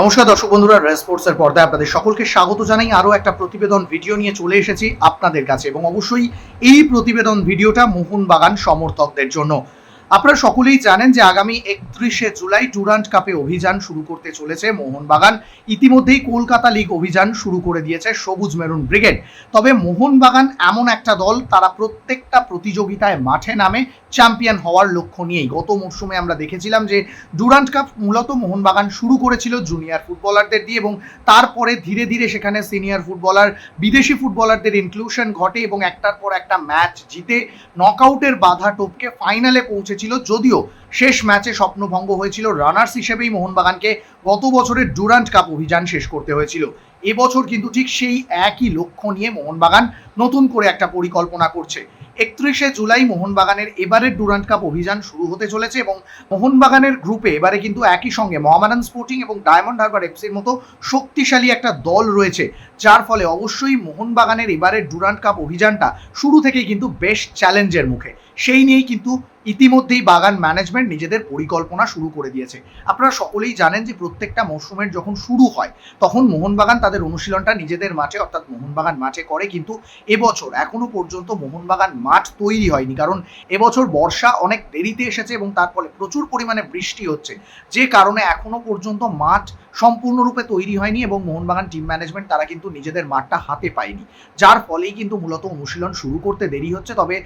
নমস্কার দর্শক বন্ধুরা রেস স্পোর্টসের পর্দায় আপনাদের সকলকে স্বাগত জানাই। আরও একটা প্রতিবেদন ভিডিও নিয়ে চলে এসেছি আপনাদের কাছে এবং অবশ্যই এই প্রতিবেদন ভিডিওটা মোহনবাগান সমর্থকদের জন্য। আপনারা সকলেই জানেন যে আগামী একত্রিশে জুলাই ডুরান্ট কাপে অভিযান শুরু করতে চলেছে মোহনবাগান। ইতিমধ্যেই কলকাতা লিগ অভিযান শুরু করে দিয়েছে সবুজ মেরুন ব্রিগেড। তবে মোহনবাগান এমন একটা দল, তারা প্রত্যেকটা প্রতিযোগিতায় মাঠে নামে, চ্যাম্পিয়ন হওয়ার লক্ষ্য নিয়েই। গত মরশুমে আমরা দেখেছিলাম যে ডুরান্ট কাপ মূলত মোহনবাগান শুরু করেছিল জুনিয়র ফুটবলারদের দিয়ে এবং তারপরে ধীরে ধীরে সেখানে সিনিয়র ফুটবলার, বিদেশি ফুটবলারদের ইনক্লুশন ঘটে এবং একটার পর একটা ম্যাচ জিতে নকআউটের বাধা টপকে ফাইনালে পৌঁছেছিল যদিও শেষ ম্যাচে স্বপ্নভঙ্গ হয়েছিল রানার্স হিসেবেই মোহনবাগানকে গত বছরের ডুরান্ট কাপ অভিযান শেষ করতে হয়েছিল। এবছর কিন্তু ঠিক সেই একই লক্ষ্য নিয়ে মোহনবাগান নতুন করে একটা পরিকল্পনা করছে। একত্রিশে জুলাই মোহনবাগানের এবারের ডুরান্ট কাপ অভিযান শুরু হতে চলেছে এবং মোহনবাগানের গ্রুপে এবারে কিন্তু একই সঙ্গে মহামারান স্পোর্টিং এবং ডায়মন্ড হারবার এফসির মতো শক্তিশালী একটা দল রয়েছে। যার ফলে অবশ্যই মোহনবাগানের এবারের ডুরান্ট কাপ অভিযানটা শুরু থেকেই কিন্তু বেশ চ্যালেঞ্জের মুখে। সেই নিয়েই কিন্তু ইতিমধ্যেই বাগান ম্যানেজমেন্ট নিজেদের পরিকল্পনা শুরু করে দিয়েছে। আপনারা সকলেই জানেন যে প্রত্যেকটা মরশুমের যখন শুরু হয়, তখন মোহনবাগান তাদের অনুশীলনটা নিজেদের মাঠে, অর্থাৎ মোহনবাগান মাঠে করে কিন্তু এবছর, এখনও পর্যন্ত মোহনবাগান মাঠ তৈরি হয়নি। কারণ এবছর বর্ষা অনেক দেরিতে এসেছে এবং তার ফলে প্রচুর পরিমাণে বৃষ্টি হচ্ছে। যে কারণে এখনও পর্যন্ত মাঠ সম্পূর্ণরূপে তৈরি হয়নি এবং মোহনবাগান টিম ম্যানেজমেন্ট তারা কিন্তু নিজেদের মাঠটা হাতে পায়নি। যার ফলেই কিন্তু মূলত অনুশীলন শুরু করতে দেরি হচ্ছে। তবে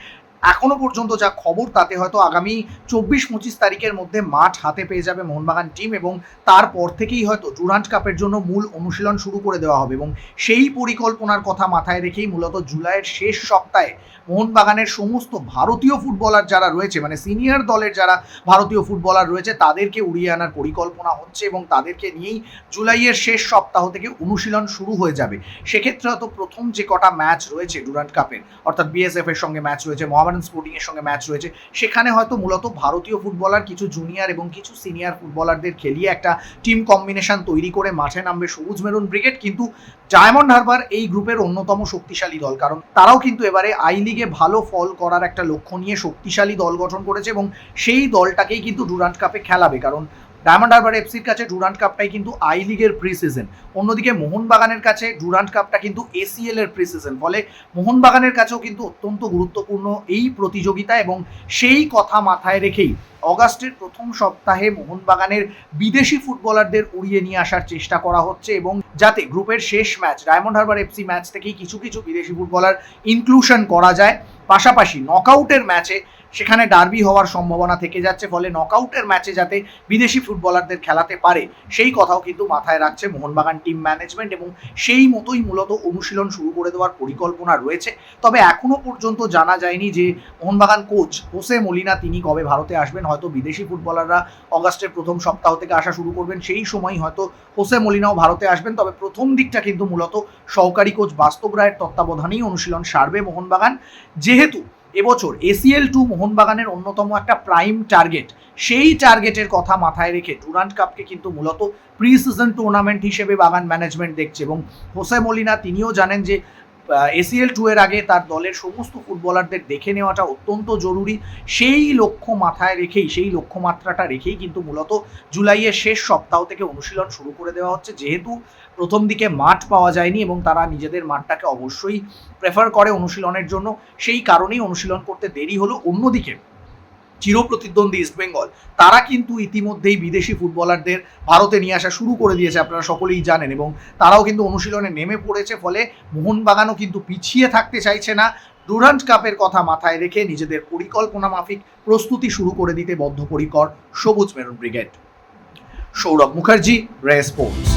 এখনও পর্যন্ত যা খবর, তাতে হয়তো আগামী চব্বিশ পঁচিশ তারিখের মধ্যে মাঠ হাতে পেয়ে যাবে মোহনবাগান টিম এবং তারপর থেকেই হয়তো ডুরান্ট কাপের জন্য মূল অনুশীলন শুরু করে দেওয়া হবে এবং সেই পরিকল্পনার কথা মাথায় রেখেই মূলত জুলাইয়ের শেষ সপ্তাহে মোহনবাগানের সমস্ত ভারতীয় ফুটবলার যারা রয়েছে মানে সিনিয়র দলের যারা ভারতীয় ফুটবলার রয়েছে, তাদেরকে উড়িয়ে আনার পরিকল্পনা হচ্ছে এবং তাদেরকে নিয়েই জুলাইয়ের শেষ সপ্তাহ থেকে অনুশীলন শুরু হয়ে যাবে। সেক্ষেত্রে হয়তো প্রথম যে কটা ম্যাচ রয়েছে ডুরান্ট কাপের, অর্থাৎ বিএসএফ এর সঙ্গে ম্যাচ রয়েছে মোহামেডান স্পোর্টিং এর সঙ্গে ম্যাচ রয়েছে। সেখানে হয়তো মূলত ভারতীয় ফুটবলার কিছু জুনিয়র এবং কিছু সিনিয়র ফুটবলারদের খেলিয়ে একটা টিম কম্বিনেশন তৈরি করে মাঠে নামবে সবুজ মেরুন ব্রিগেড কিন্তু ডায়মন্ড হারবার এই গ্রুপের অন্যতম শক্তিশালী দল, কারণ তারাও কিন্তু এবারে আই লিগে ভালো ফল করার একটা লক্ষ্য নিয়ে শক্তিশালী দল গঠন করেছে এবং সেই দলটাকেই কিন্তু ডুরান্ট কাপে খেলাবে। কারণ ডায়মন্ড হারবার এফসির কাছে ডুরান্ট কাপটাই কিন্তু আই লিগের প্রি সিজন অন্যদিকে মোহনবাগানের কাছে ডুরান্ট কাপটা কিন্তু এসিএল এর প্রি সিজন ফলে মোহনবাগানের কাছেও কিন্তু অত্যন্ত গুরুত্বপূর্ণ এই প্রতিযোগিতা এবং সেই কথা মাথায় রেখেই অগাস্টের প্রথম সপ্তাহে মোহনবাগানের বিদেশি ফুটবলারদের উড়িয়ে নিয়ে আসার চেষ্টা করা হচ্ছে এবং যাতে গ্রুপের শেষ match, diamond harbour FC match থেকেই কিছু কিছু বিদেশি ফুটবলার ইনক্লুশন করা যায়। পাশাপাশি নকআউটের ম্যাচে সেখানে ডার্বি হওয়ার সম্ভাবনা থেকে যাচ্ছে, ফলে নকআউটের ম্যাচে যাতে বিদেশি ফুটবলারদের খেলাতে পারে, সেই কথাও কিন্তু মাথায় রাখছে মোহনবাগান টিম ম্যানেজমেন্ট এবং সেই মতোই মূলত অনুশীলন শুরু করে দেওয়ার পরিকল্পনা রয়েছে। তবে এখনও পর্যন্ত জানা যায়নি যে মোহনবাগান কোচ হোসে মলিনা তিনি কবে ভারতে আসবেন। হয়তো বিদেশি ফুটবলাররা অগাস্টের প্রথম সপ্তাহ থেকে আসা শুরু করবেন, সেই সময় হয়তো হোসে মলিনাও ভারতে আসবেন। তবে প্রথম দিকটা কিন্তু মূলত সহকারী কোচ বাস্তব রায়ের তত্ত্বাবধানেই অনুশীলন সারবে মোহনবাগান। যেহেতু এবছর এসিএল টু মোহনবাগানের অন্যতম একটা প্রাইম টার্গেট সেই টার্গেটের কথা মাথায় রেখে ডুরান্ট কাপকে কিন্তু মূলত প্রি সিজন টুর্নামেন্ট হিসেবে বাগান ম্যানেজমেন্ট দেখছে এবং হোসে মলিনা তিনিও জানেন যে এসিএল টু এর আগে তার দলের সমস্ত ফুটবলারদের দেখে নেওয়াটা অত্যন্ত জরুরি। সেই লক্ষ্য মাথায় রেখেই, সেই লক্ষ্যমাত্রাটা রেখেই কিন্তু মূলত জুলাইয়ের শেষ সপ্তাহ থেকে অনুশীলন শুরু করে দেওয়া হচ্ছে। যেহেতু প্রথম দিকে মাঠ পাওয়া যায়নি এবং তারা নিজেদের মাঠটাকে অবশ্যই প্রেফার করে অনুশীলনের জন্য, সেই কারণেই অনুশীলন করতে দেরি হলো। অন্যদিকে চিরপ্রতিদ্বন্দ্বী ইস্টবেঙ্গল তারা কিন্তু ইতিমধ্যেই বিদেশি ফুটবলারদের ভারতে নিয়ে আসা শুরু করে দিয়েছে, আপনারা সকলেই জানেন। এবং তারাও কিন্তু অনুশীলনে নেমে পড়েছে, ফলে মোহনবাগানও কিন্তু পিছিয়ে থাকতে চাইছে না। ডুরান্ট কাপের কথা মাথায় রেখে নিজেদের পরিকল্পনা মাফিক প্রস্তুতি শুরু করে দিতে বদ্ধপরিকর সবুজ মেরুন ব্রিগেড। সৌরভ মুখার্জি রে স্পোর্টস